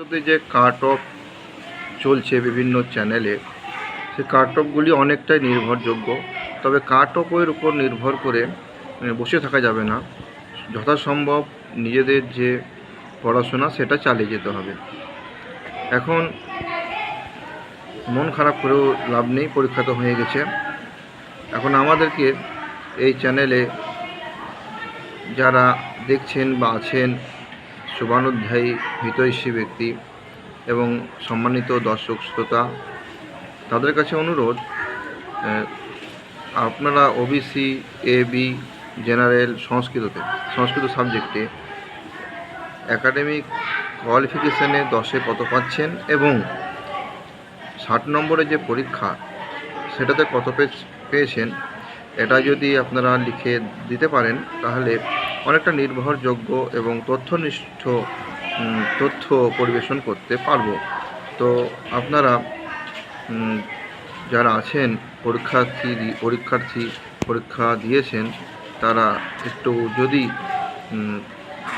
ভারতে যে cut off চলছে বিভিন্ন চ্যানেলে, সেই কাট অফগুলি অনেকটাই নির্ভরযোগ্য। তবে কাট অফের উপর নির্ভর করে বসে থাকা যাবে না। যথাসম্ভব নিজেদের যে পড়াশোনা, সেটা চালিয়ে যেতে হবে। এখন মন খারাপ করেও লাভ নেই, পরীক্ষা তো হয়ে গেছে। এখন আমাদেরকে এই চ্যানেলে যারা দেখছেন বা আছেন শুভানুধ্যায়ী হিতৈষী ব্যক্তি এবং সম্মানিত দর্শক শ্রোতা, তাদের কাছে অনুরোধ আপনারা ওবিসি এ বি জেনারেল সংস্কৃততে, সংস্কৃত সাবজেক্টে একাডেমিক কোয়ালিফিকেশানে দশে কত পাচ্ছেন এবং ষাট নম্বরে যে পরীক্ষা, সেটাতে কত পেয়ে- পেয়েছেন, এটা যদি আপনারা লিখে দিতে পারেন, তাহলে অনেকটা নির্ভরযোগ্য এবং তথ্যনিষ্ঠ তথ্য পরিবেশন করতে পারব। তো আপনারা যারা আছেন, পরীক্ষার্থী পরীক্ষার্থী পরীক্ষা দিয়েছেন, তারা একটু যদি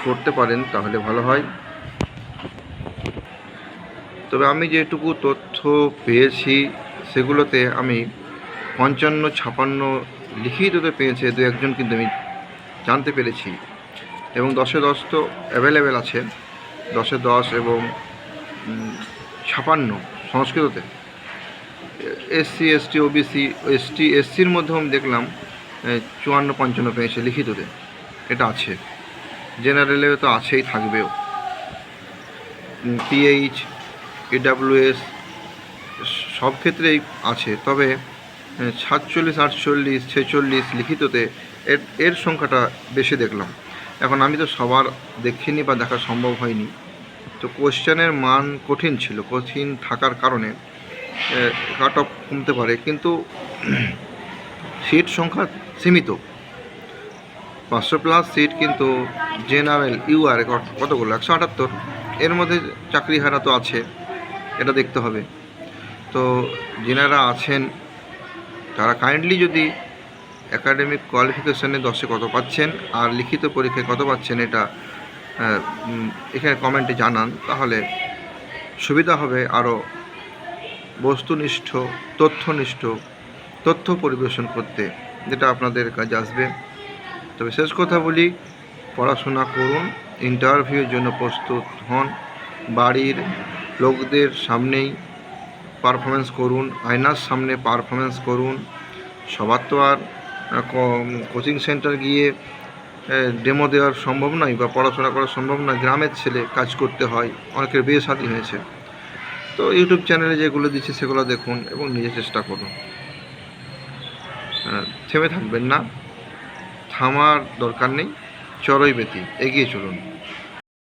করতে পারেন, তাহলে ভালো হয়। তবে আমি যেটুকু তথ্য পেয়েছি, সেগুলোতে আমি পঞ্চান্ন ছাপান্ন লিখিততে পেয়েছে। দু একজন কিন্তু আমি জানতে পেরেছি। এবং দশে দশ তো অ্যাভেলেবেল আছে। দশে দশ এবং ছাপান্ন সংস্কৃততে। এসসি এসটি ওবিসি এসটি এসসির মধ্যেও আমি দেখলাম চুয়ান্ন, পঞ্চান্ন পেয়েছে লিখিততে। এটা আছে। জেনারেলে তো আছেই, থাকবেও। পিএইচ এডাব্লিউএস সব ক্ষেত্রেই আছে। তবে সাতচল্লিশ, আটচল্লিশ, ছেচল্লিশ লিখিততে এর এর সংখ্যাটা বেশি দেখলাম। এখন আমি তো সবার দেখিনি বা দেখা সম্ভব হয়নি। তো কোশ্চেনের মান কঠিন ছিল, কঠিন থাকার কারণে কাট অফ কমতে পারে, কিন্তু সিট সংখ্যা সীমিত। পাঁচশো প্লাস সিট কিন্তু জেনারেল ইউআর কতগুলো? একশো আটাত্তর। এর মধ্যে চাকরি হারা তো আছে, এটা দেখতে হবে। তো যেনারা আছেন তারা কাইন্ডলি যদি একাডেমিক কোয়ালিফিকেশনে দশে কত পাচ্ছেন আর লিখিত পরীক্ষায় কত পাচ্ছেন এটা এখানে কমেন্টে জানান, তাহলে সুবিধা হবে আরও বস্তুনিষ্ঠ, তথ্যনিষ্ঠ, তথ্য পরিবেশন করতে, যেটা আপনাদের কাজে আসবে। তবে শেষ কথা বলি, পড়াশোনা করুন ইন্টারভিউর জন্য প্রস্তুত হন, বাড়ির লোকদের সামনেই পারফরমেন্স করুন, আয়নার সামনে পারফরমেন্স করুন। সবার তো আর কোচিং সেন্টার গিয়ে ডেমো দেওয়ার সম্ভব নয় বা পড়াশোনা করা সম্ভব নয়, গ্রামের ছেলে কাজ করতে হয়, অনেকের বিয়ে শাদী হয়েছে। তো ইউটিউব চ্যানেলে যেগুলো দিচ্ছে সেগুলো দেখুন এবং নিজে চেষ্টা করুন। থেমে থাকবেন না, থামার দরকার নেই চড়ই বেতি এগিয়ে চলুন।